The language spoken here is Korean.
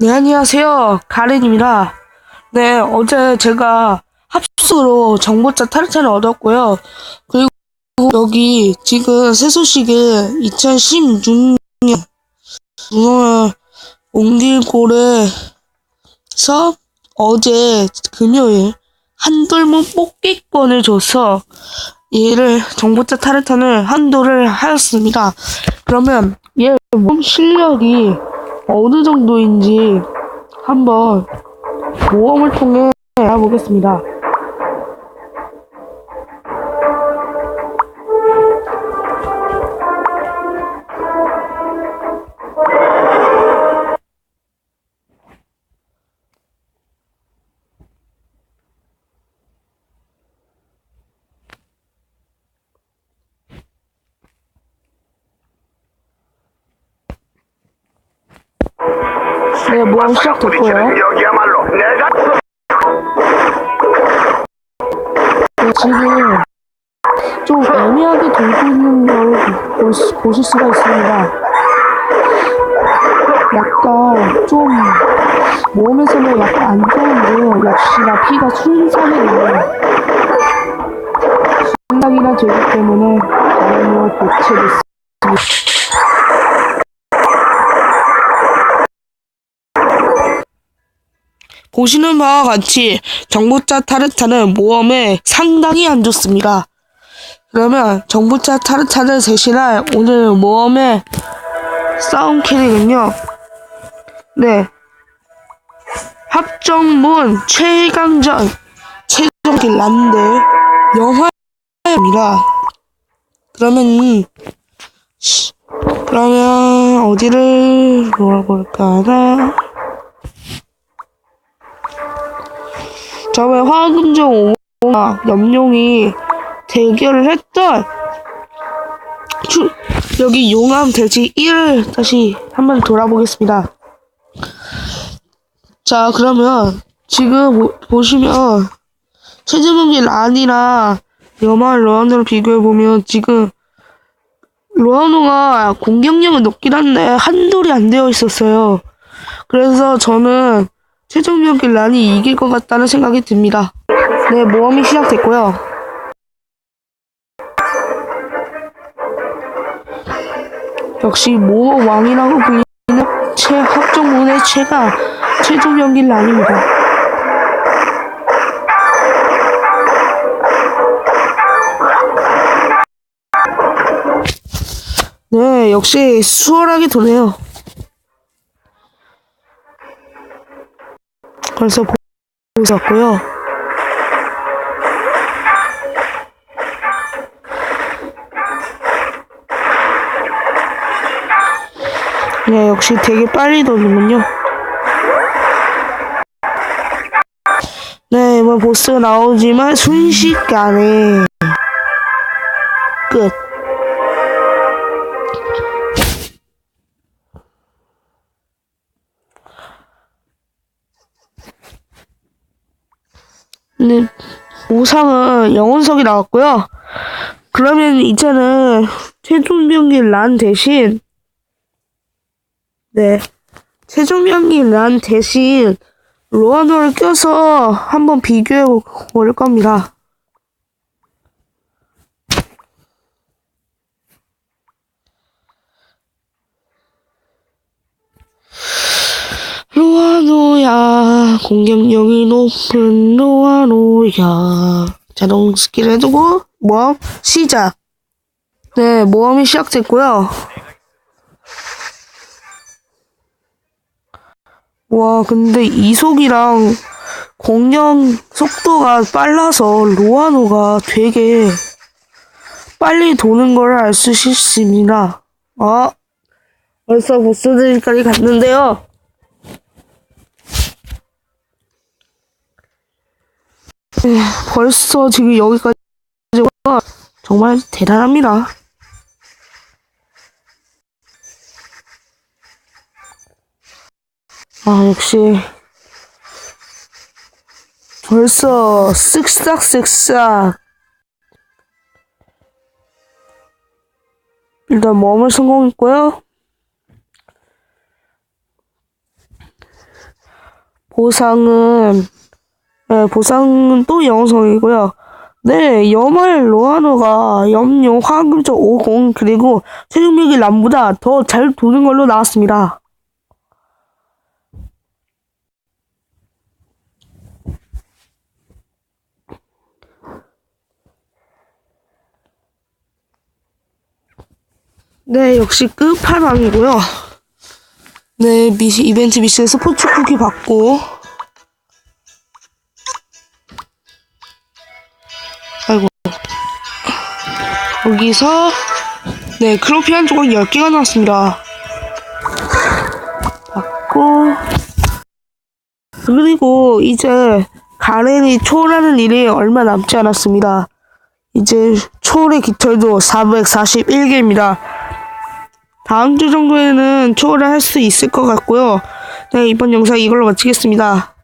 네, 안녕하세요. 가렌입니다. 네, 어제 제가 합수로 정보차 타르차를 얻었고요. 그리고 여기 지금 새 소식에 2016년 문어를 옮길골에서 어제 금요일 한돌문 뽑기권을 줘서 얘를 정보차 타르탄을 한도를 하였습니다. 그러면 얘 몸 실력이 어느 정도인지 한번 모험을 통해 알아보겠습니다. 네, 모험 시작됐고요. 여기야말로 내가 네, 지금 좀 애매하게 돌고 있는 걸 볼 보실 수가 있습니다. 약간 좀 몸에서는 약간 안 좋은데요. 역시나 피가 순삭이네요. 순삭이나 되기 때문에 다행히 교체됐습니다. 보시는 바와 같이 정보차 타르타는 모험에 상당히 안 좋습니다. 그러면 정보차 타르타를 대신할 오늘 모험의 싸움 캐릭은요. 네. 합정문 최강전 최종길 란데 영화입니다. 그러면 시- 그러면 어디를 놓아볼까 하나 저번에 화금정 오나 염룡이 대결을 했던 주, 여기 용암 돼지 1을 다시 한번 돌아보겠습니다. 자 그러면 지금 보, 보시면 최재문기 란이랑 여말 로아노를 비교해보면 지금 로아노가 공격력은 높긴 한데 한돌이 안 되어 있었어요. 그래서 저는 최종 경기 란이 이길 것 같다는 생각이 듭니다. 네, 모험이 시작됐고요. 역시 모험 왕이라고 불리는 최 합정문의 최가 최종 경기 란입니다. 네, 역시 수월하게 도네요. 보고 있었고요. 네, 역시 되게 빨리 도는군요. 네, 이번 보스가 나오지만 순식간에 끝. 네, 우상은 영혼석이 나왔고요. 그러면 이제는 최종 병기 란 대신 네 최종 병기 란 대신 로아노를 껴서 한번 비교해 볼 겁니다. 로아노야 공격력이 높은 로아노야. 자동 스킬 해두고 모험 시작. 네 모험이 시작됐고요. 와 근데 이속이랑 공격 속도가 빨라서 로아노가 되게 빨리 도는 걸 알 수 있습니다. 아 벌써 보스들까지 갔는데요 네, 벌써 지금 여기까지 와 정말 대단합니다. 아 역시 벌써 쓱싹쓱싹 일단 모험을 성공했고요. 보상은 네, 보상은 또 영성이고요. 네, 여말 로아노가 염료 화금적 50 그리고 최종력이 람보다 더 잘 도는 걸로 나왔습니다. 네, 역시 끝판왕이고요. 네, 미시, 이벤트 미션 스포츠 쿠키 받고. 여기서, 네, 크로피 한 조각 10개가 나왔습니다. 받고. 그리고 이제 가렌이 초월하는 일이 얼마 남지 않았습니다. 이제 초월의 깃털도 441개입니다. 다음 주 정도에는 초월을 할 수 있을 것 같고요. 네, 이번 영상 이걸로 마치겠습니다.